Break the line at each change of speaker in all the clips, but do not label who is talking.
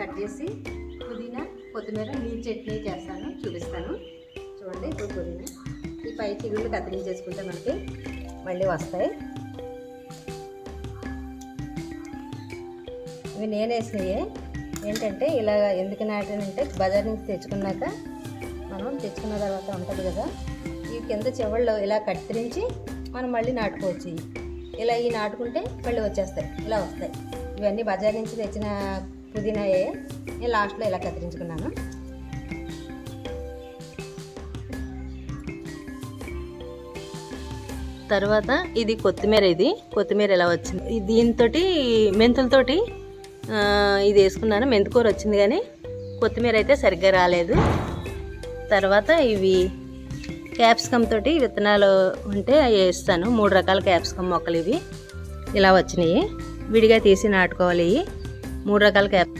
Cut చేసి పుదీనా కొత్తిమీర నీళ్ళు చట్నీ చేస్తాను చూపిస్తాను. చూడండి ఇప్పుడు పుదీనా. ఈ పై చిగుళ్ళు కత్తిరించేసుకుంటే మనకి మళ్ళీ వస్తాయి. ఇవి నేను వేసినవి ఏంటంటే ఇలా ఎందుకు నాటానంటే బజార్ నుంచి తెచ్చుకున్నాక మనం తెచ్చుకున్న తర్వాత ఉంటుంది కదా ఈ కింద చెవుళ్ళు ఇలా కత్తిరించి మనం మళ్ళీ నాటుకోవచ్చు. ఇలా ఈ నాటుకుంటే మళ్ళీ వచ్చేస్తాయి ఇలా వస్తాయి. ఇవన్నీ బజార్ నుంచి తెచ్చిన పుదీనాయే నేను లాస్ట్లో ఇలా కత్తిరించుకున్నాను.
తర్వాత ఇది కొత్తిమీర ఇది. కొత్తిమీర ఎలా వచ్చింది? దీంతో మెంతులతోటి ఇది వేసుకున్నాను. మెంతికూర వచ్చింది కానీ కొత్తిమీర అయితే సరిగ్గా రాలేదు. తర్వాత ఇవి క్యాప్సికమ్ తోటి విత్తనాలు ఉంటే అవి వేస్తాను. మూడు రకాల క్యాప్సికమ్ మొక్కలు ఇవి. ఇలా వచ్చినాయి. విడిగా తీసి నాటుకోవాలి. ఇవి మూడు రకాల క్యాప్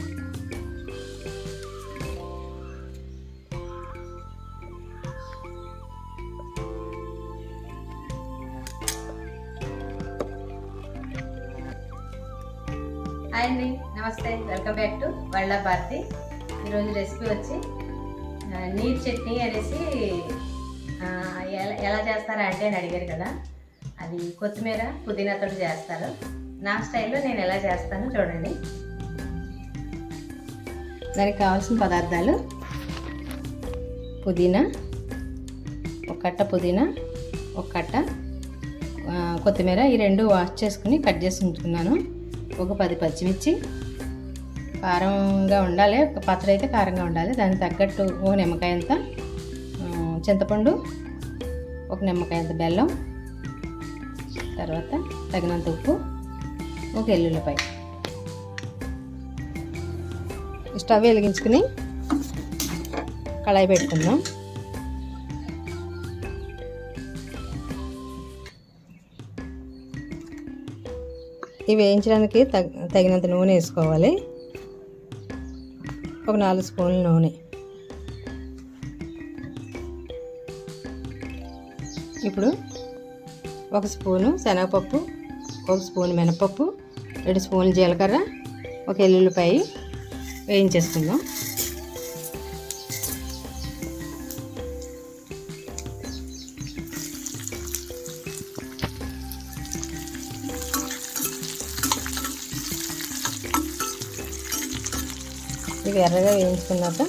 హాయ్ అండి నమస్తే. Welcome back to world Bharati. ఈరోజు రెసిపీ వచ్చి నీరు చట్నీ అనేసి ఎలా ఎలా చేస్తారా అంటే అని అడిగారు కదా. అది కొత్తిమీర పుదీనాతో చేస్తారు. నా స్టైల్లో నేను ఎలా చేస్తానో చూడండి. దానికి కావాల్సిన పదార్థాలు పుదీనా ఒక కట్ట పుదీనా ఒక కట్ట కొత్తిమీర ఈ రెండు వాష్ చేసుకుని కట్ చేసి ఉంచుకున్నాను. ఒక పది పచ్చిమిర్చి కారంగా ఉండాలి ఒక పచ్చడి అయితే కారంగా ఉండాలి. దానికి తగ్గట్టు ఒక నిమ్మకాయ అంత చింతపండు ఒక నిమ్మకాయ అంత బెల్లం తర్వాత తగినంత ఉప్పు ఒక ఎల్లుల్లిపాయ. స్టవ్ వెలిగించుకుని కళాయి పెట్టుకుందాం. ఇవి వేయించడానికి తగ తగినంత నూనె వేసుకోవాలి. ఒక నాలుగు స్పూన్ల నూనె. ఇప్పుడు ఒక స్పూను శనగపప్పు ఒక స్పూన్ మినపప్పు రెండు స్పూన్లు జీలకర్ర ఒక ఎల్లుల్లిపాయ వేయించేసుకుందాం ఇవి ఎర్రగా వేయించుకున్నాక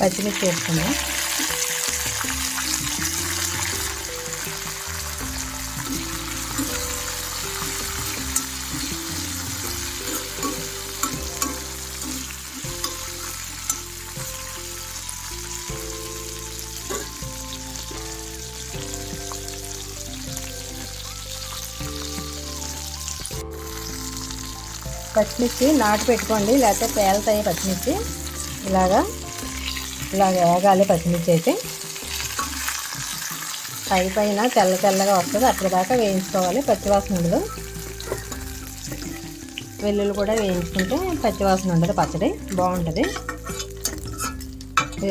పచ్చిమిర్చి వేసుకుందాం. పచ్చిమిర్చి నాటు పెట్టుకోండి లేకపోతే పేలుతాయి పచ్చిమిర్చి. ఇలాగా ఇలా వేగాలి పచ్చిమిర్చి అయితే పై పైన తెల్ల తెల్లగా వస్తుంది. అప్పటిదాకా వేయించుకోవాలి పచ్చివాసన ఉండదు. వెల్లుల్లి కూడా వేయించుకుంటే పచ్చివాసన ఉండదు పచ్చడి బాగుంటుంది.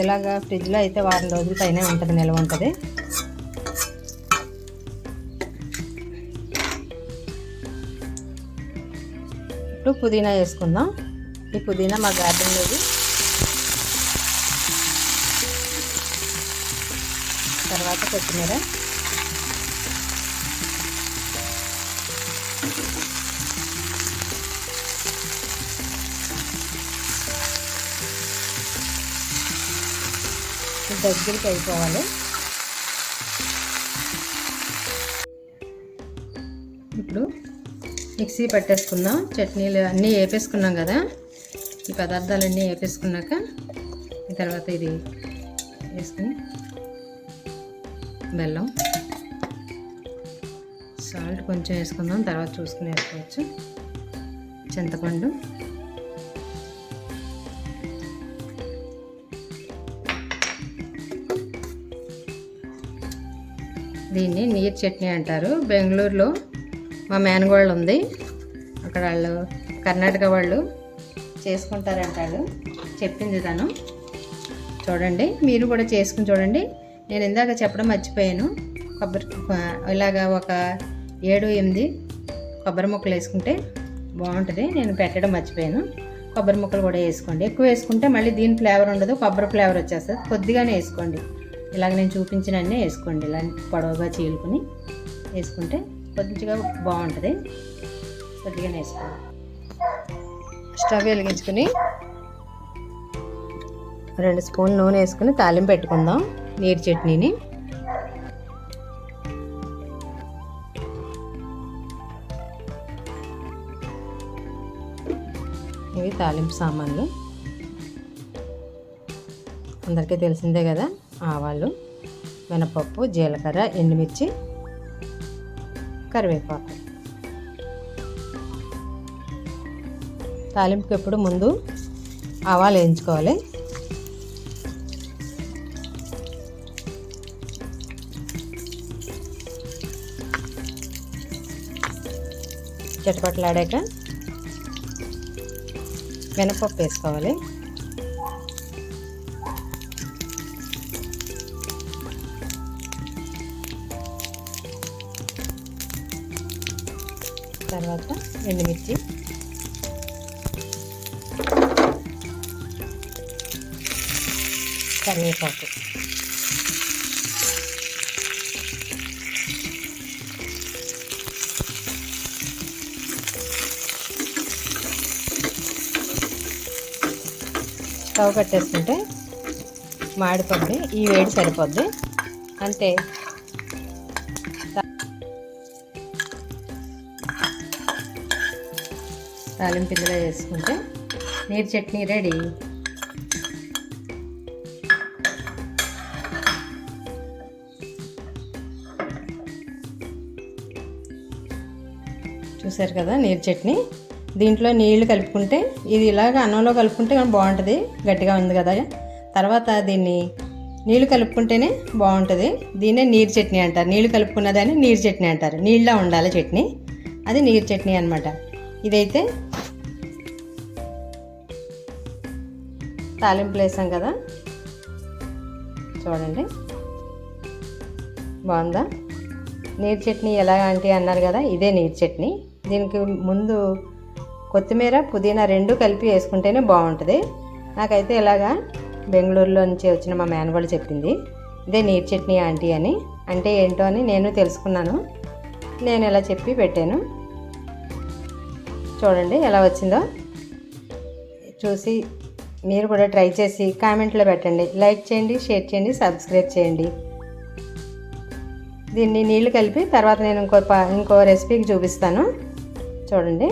ఇలాగా ఫ్రిడ్జ్లో అయితే వారం రోజుల పైన ఉంటుంది నిల్వ ఉంటుంది. ఇప్పుడు పుదీనా వేసుకుందాం. ఈ పుదీనా మా గార్డెన్లోది లేదు కొత్తిమీర దగ్గరికి అయిపోవాలి ఇప్పుడు మిక్సీ పట్టేసుకుందాం. చట్నీలు అన్నీ వేపేసుకున్నాం కదా. ఈ పదార్థాలన్నీ వేపేసుకున్నాక తర్వాత ఇది వేసుకుని బెల్లం. సాల్ట్ కొంచెం వేసుకుందాం తర్వాత చూసుకుని వేసుకోవచ్చు. చింతపండు. దీన్ని నీరు చట్నీ అంటారు. బెంగళూరులో మా మేనగోళ్ళు ఉంది. అక్కడ వాళ్ళు కర్ణాటక వాళ్ళు చేసుకుంటారంటాడు చెప్పింది తను. చూడండి మీరు కూడా చేసుకుని చూడండి. నేను ఇందాక చెప్పడం మర్చిపోయాను. కొబ్బరి ఇలాగా ఒక ఏడు ఎనిమిది కొబ్బరి ముక్కలు వేసుకుంటే బాగుంటుంది. నేను పెట్టడం మర్చిపోయాను. కొబ్బరి ముక్కలు కూడా వేసుకోండి. ఎక్కువ వేసుకుంటే మళ్ళీ దీని ఫ్లేవర్ ఉండదు. కొబ్బరి ఫ్లేవర్ వచ్చేస్తుంది. కొద్దిగానే వేసుకోండి. ఇలాగ నేను చూపించినన్నీ వేసుకోండి. ఇలా పొడవుగా చీలుకుని వేసుకుంటే కొద్దిగా బాగుంటుంది. కొద్దిగానే వేసుకోండి. స్టవ్ వెలిగించుకుని రెండు స్పూన్లు నూనె వేసుకుని తాలింపు పెట్టుకుందాం. నీరు చట్నీని. ఇవి తాలింపు సామాన్లు. అందరికీ తెలిసిందే కదా ఆవాలు మినపప్పు జీలకర్ర ఎండుమిర్చి కరివేపాకు. తాలింపుకి ఎప్పుడు ముందు ఆవాలు వేయించుకోవాలి. చటపట్లాడాక మినపప్పు వేసుకోవాలి. తర్వాత ఎండుమిర్చి. కరివేపాకు. స్టవ్ కట్టేసుకుంటే మాడిపోద్ది ఈ వేడి సరిపోద్ది. అంతే. తాలింపు ఇందులో వేసుకుంటే నీరు చట్నీ రెడీ. చూసారు కదా నీరు చట్నీ? దీంట్లో నీళ్ళు కలుపుకుంటే ఇది ఇలాగ అన్నంలో కలుపుకుంటే బాగుంటుంది. గట్టిగా ఉంది కదా. తర్వాత దీన్ని నీళ్ళు కలుపుకుంటేనే బాగుంటుంది. దీన్నే నీరు చట్నీ అంటారు. నీళ్ళు కలుపుకున్నదాన్ని నీరు చట్నీ అంటారు. నీళ్ళ ఉండాలి చట్నీ. అది నీరు చట్నీ అనమాట ఇదైతే తాలింపులు వేసాం కదా. చూడండి. బాగుందా? నీరు చట్నీ ఎలా అంటే అన్నారు కదా ఇదే నీరు చట్నీ. దీనికి ముందు కొత్తిమీర పుదీనా రెండు కలిపి వేసుకుంటేనే బాగుంటుంది. నాకైతే ఇలాగా బెంగళూరులో నుంచి వచ్చిన మా మేనవాళ్ళు చెప్పింది. ఇదే నీరు చట్నీ ఆంటీ అని. అంటే ఏంటో అని నేను తెలుసుకున్నాను. నేను ఇలా చెప్పి పెట్టాను. చూడండి ఎలా వచ్చిందో. చూసి మీరు కూడా ట్రై చేసి కామెంట్లో పెట్టండి. లైక్ చేయండి షేర్ చేయండి సబ్స్క్రైబ్ చేయండి. దీన్ని నీళ్ళు కలిపి తర్వాత నేను ఇంకో ప- ఇంకో రెసిపీకి చూపిస్తాను. చూడండి.